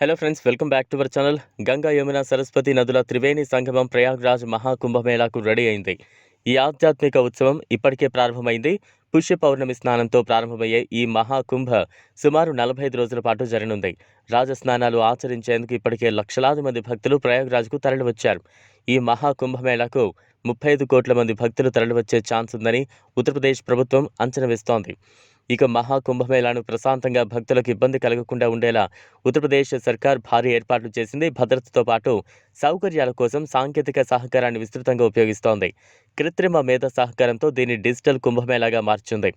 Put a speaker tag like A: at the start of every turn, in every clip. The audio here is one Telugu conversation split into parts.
A: Hello friends welcome back to our channel Ganga Yamuna Saraswati నదుల త్రివేణి సంగమం ప్రయాగ్రాజ్ మహాకుంభమేళాకు రెడీ అయింది. ఈ ఆధ్యాత్మిక ఉత్సవం ఇప్పటికే ప్రారంభమైంది. పుష్య పౌర్ణమి స్నానంతో ప్రారంభమయ్యే ఈ మహాకుంభ సుమారు నలభై ఐదు రోజుల పాటు జరగనుంది. రాజస్నానాలు ఆచరించేందుకు ఇప్పటికే లక్షలాది మంది భక్తులు ప్రయాగ్రాజ్కు తరలివచ్చారు. ఈ మహాకుంభమేళాకు ముప్పై ఐదు కోట్ల మంది భక్తులు తరలివచ్చే ఛాన్స్ ఉందని ఉత్తరప్రదేశ్ ప్రభుత్వం అంచనా వేస్తోంది. ఇక మహాకుంభమేళాను ప్రశాంతంగా భక్తులకు ఇబ్బంది కలగకుండా ఉండేలా ఉత్తరప్రదేశ్ సర్కార్ భారీ ఏర్పాట్లు చేసింది. భద్రతతో పాటు సౌకర్యాల కోసం సాంకేతిక సహకారాన్ని విస్తృతంగా ఉపయోగిస్తోంది. కృత్రిమ మేధ సహకారంతో దీన్ని డిజిటల్ కుంభమేళాగా మార్చింది.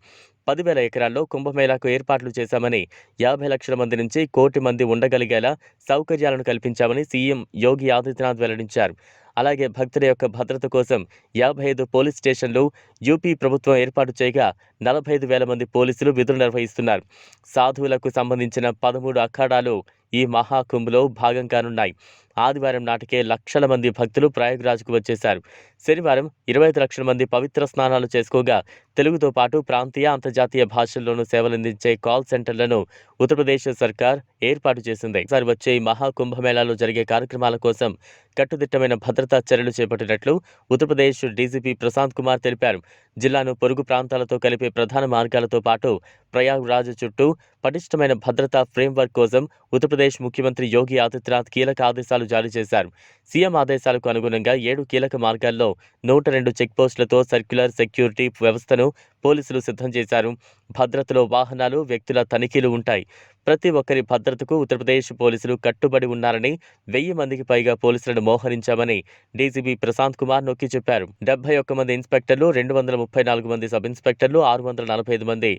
A: పదివేల ఎకరాల్లో కుంభమేళాకు ఏర్పాట్లు చేశామని యాభై లక్షల మంది నుంచి కోటి మంది ఉండగలిగేలా సౌకర్యాలను కల్పించామని సీఎం యోగి ఆదిత్యనాథ్ వెల్లడించారు. అలాగే భక్తుల యొక్క భద్రత కోసం యాభై ఐదు పోలీస్ స్టేషన్లు యూపీ ప్రభుత్వం ఏర్పాటు చేయగా నలభై ఐదు వేల మంది పోలీసులు విధులు నిర్వహిస్తున్నారు. సాధువులకు సంబంధించిన పదమూడు అఖాడాలు ఈ మహాకుంభలో భాగం కానున్నాయి ఆదివారం నాటికే లక్షల మంది భక్తులు ప్రయాగ్రాజ్కు వచ్చేశారు. శనివారం ఇరవై ఐదు లక్షల మంది పవిత్ర స్నానాలు చేసుకోగా తెలుగుతో పాటు ప్రాంతీయ అంతర్జాతీయ భాషల్లోనూ సేవలందించే కాల్ సెంటర్లను ఉత్తరప్రదేశ్ సర్కార్ ఏర్పాటు చేసింది. ఈసారి వచ్చే మహాకుంభమేళాలో జరిగే కార్యక్రమాల కోసం కట్టుదిట్టమైన భద్రతా చర్యలు చేపట్టినట్లు ఉత్తరప్రదేశ్ డీజీపీ ప్రశాంత్ కుమార్ తెలిపారు. జిల్లాను పొరుగు ప్రాంతాలతో కలిపే ప్రధాన మార్గాలతో పాటు ప్రయాగ్రాజ్ చుట్టూ పటిష్టమైన భద్రతా ఫ్రేమ్వర్క్ కోసం ఉత్తరప్రదేశ్ ముఖ్యమంత్రి యోగి ఆదిత్యనాథ్ కీలక ఆదేశాలు ఆదేశాలు జారీ చేశారు. సీఎం ఆదేశాలకు అనుగుణంగా ఏడు కీలక మార్గాల్లో నూట రెండు చెక్పోస్టులతో సర్క్యులర్ సెక్యూరిటీ వ్యవస్థను పోలీసులు సిద్ధం చేశారు. భద్రతలో వాహనాలు వ్యక్తుల తనిఖీలు ఉంటాయి. ప్రతి ఒక్కరి భద్రతకు ఉత్తరప్రదేశ్ పోలీసులు కట్టుబడి ఉన్నారని వెయ్యి మందికి పైగా పోలీసులను మోహరించామని డీజీపీ ప్రశాంత్ కుమార్ నొక్కి చెప్పారు. డెబ్బై ఒక్క మంది ఇన్స్పెక్టర్లు రెండు వందల ముప్పై నాలుగు మంది సబ్ ఇన్స్పెక్టర్లు ఆరు వందల నలభై ఐదు మంది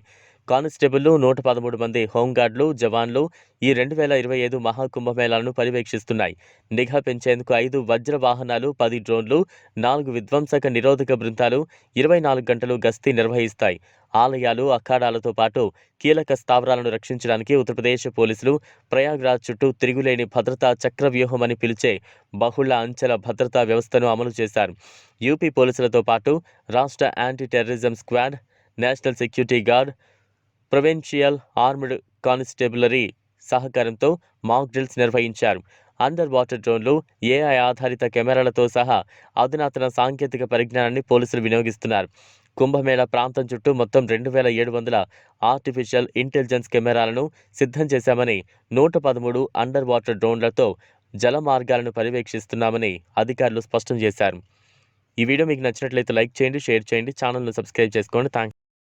A: కానిస్టేబుళ్ళు నూట పదమూడు మంది హోంగార్డులు జవాన్లు ఈ రెండు వేల ఇరవై ఐదు మహాకుంభమేళాలను పర్యవేక్షిస్తున్నాయి. నిఘా పెంచేందుకు ఐదు వజ్ర వాహనాలు పది డ్రోన్లు నాలుగు విధ్వంసక నిరోధక బృందాలు ఇరవై నాలుగు గంటలు గస్తీ నిర్వహిస్తాయి. ఆలయాలు అఖాడాలతో పాటు కీలక స్థావరాలను రక్షించడానికి ఉత్తరప్రదేశ్ పోలీసులు ప్రయాగ్రాజ్ చుట్టూ తిరుగులేని భద్రతా చక్రవ్యూహం అని పిలిచే బహుళ అంచెల భద్రతా వ్యవస్థను అమలు చేశారు. యూపీ పోలీసులతో పాటు రాష్ట్ర anti terrorism squad national security guard provincial armed constabulary సహకారంతో మాక్ డ్రిల్స్ నిర్వహించారు. అండర్ వాటర్ డ్రోన్లు ఏఐ ఆధారిత కెమెరాలతో సహా అధునాతన సాంకేతిక పరిజ్ఞానాన్ని పోలీసులు వినియోగిస్తున్నారు. కుంభమేళా ప్రాంతం చుట్టూ మొత్తం రెండు వేల ఏడు వందల ఆర్టిఫిషియల్ ఇంటెలిజెన్స్ కెమెరాలను సిద్ధం చేశామని నూట పదమూడు అండర్ వాటర్ డ్రోన్లతో జల మార్గాలను పర్యవేక్షిస్తున్నామని అధికారులు స్పష్టం చేశారు. ఈ వీడియో మీకు నచ్చినట్లయితే లైక్ చేయండి షేర్ చేయండి ఛానల్ను సబ్స్క్రైబ్ చేసుకోండి. థ్యాంక్